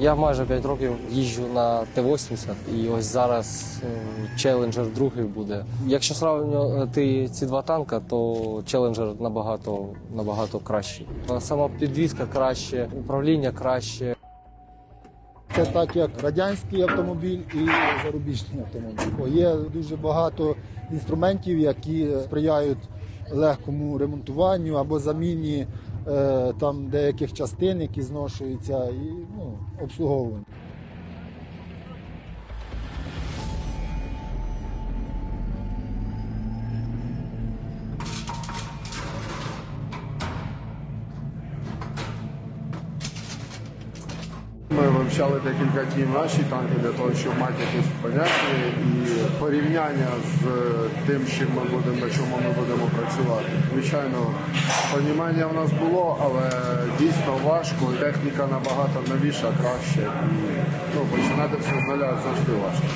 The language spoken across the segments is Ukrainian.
Я майже 5 років їжджу на Т-80 і ось зараз е, челенджер другий буде. Якщо сравнювати ці два танка, то челенджер набагато набагато кращий. Сама підвізка краще, управління краще. Це так як радянський автомобіль і зарубіжний автомобіль. Є дуже багато інструментів, які сприяють легкому ремонтуванню або заміні е, там деяких частин, які зношуються, і ну, обслуговуванню. Ми вивчали декілька днів наші танки для того, щоб мати якесь поняття і порівняння з тим, чим ми будемо, на чому ми будемо працювати. Звичайно, розуміння в нас було, але дійсно важко. Техніка набагато новіша, краще. І ну, починати все з нуля завжди важко.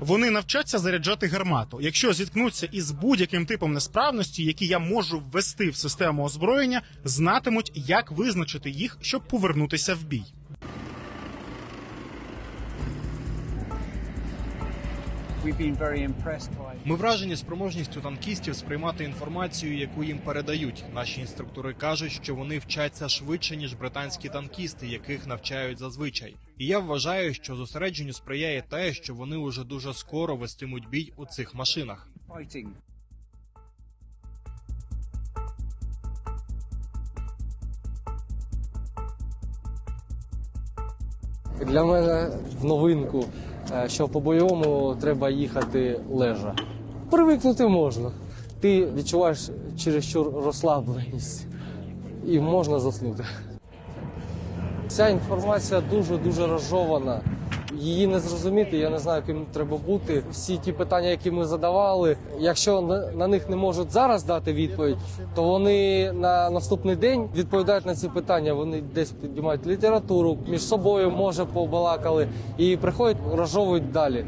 Вони навчаться заряджати гармату. Якщо зіткнуться із будь-яким типом несправності, які я можу ввести в систему озброєння, знатимуть, як визначити їх, щоб повернутися в бій. Ми вражені спроможністю танкістів сприймати інформацію, яку їм передають. Наші інструктори кажуть, що вони вчаться швидше ніж британські танкісти, яких навчають зазвичай. І я вважаю, що зосередженню сприяє те, що вони уже дуже скоро вестимуть бій у цих машинах. fighting. Для мене в новинку, що по бойовому треба їхати лежа. Привикнути можна. Ти відчуваєш чересчур розслабленість і можна заснути. Ця інформація дуже дуже розжована. Її не зрозуміти, я не знаю, ким треба бути. Всі ті питання, які ми задавали, якщо на, них не можуть зараз дати відповідь, то вони на наступний день відповідають на ці питання. Вони десь піднімають літературу, між собою може побалакали і приходять, розжовують далі.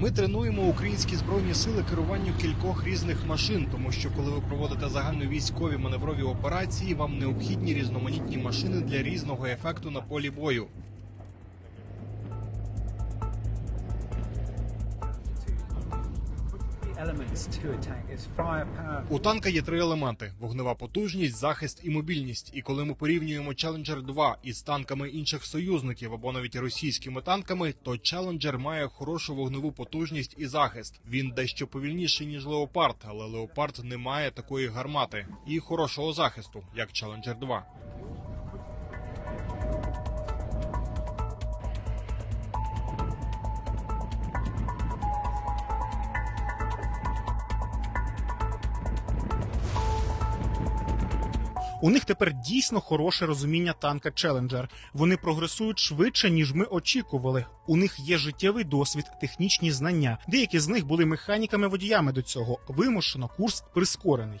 Ми тренуємо українські збройні сили керуванню кількох різних машин, тому що коли ви проводите загальновійськові маневрові операції, вам необхідні різноманітні машини для різного ефекту на полі бою. У танка є три елементи: вогнева потужність, захист і мобільність. І коли ми порівнюємо Challenger 2 із танками інших союзників або навіть російськими танками, то Challenger має хорошу вогневу потужність і захист. Він дещо повільніший ніж Leopard, але Leopard не має такої гармати і хорошого захисту, як Challenger 2. У них тепер дійсно хороше розуміння танка Челенджер. Вони прогресують швидше, ніж ми очікували. У них є життєвий досвід, технічні знання. Деякі з них були механіками-водіями до цього. Вимушено курс прискорений.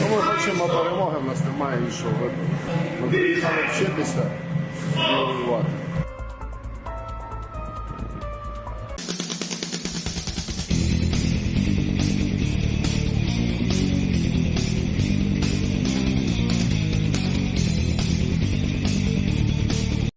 Ну, ми хочемо перемоги, в нас немає іншого вибору. Ми вчитися.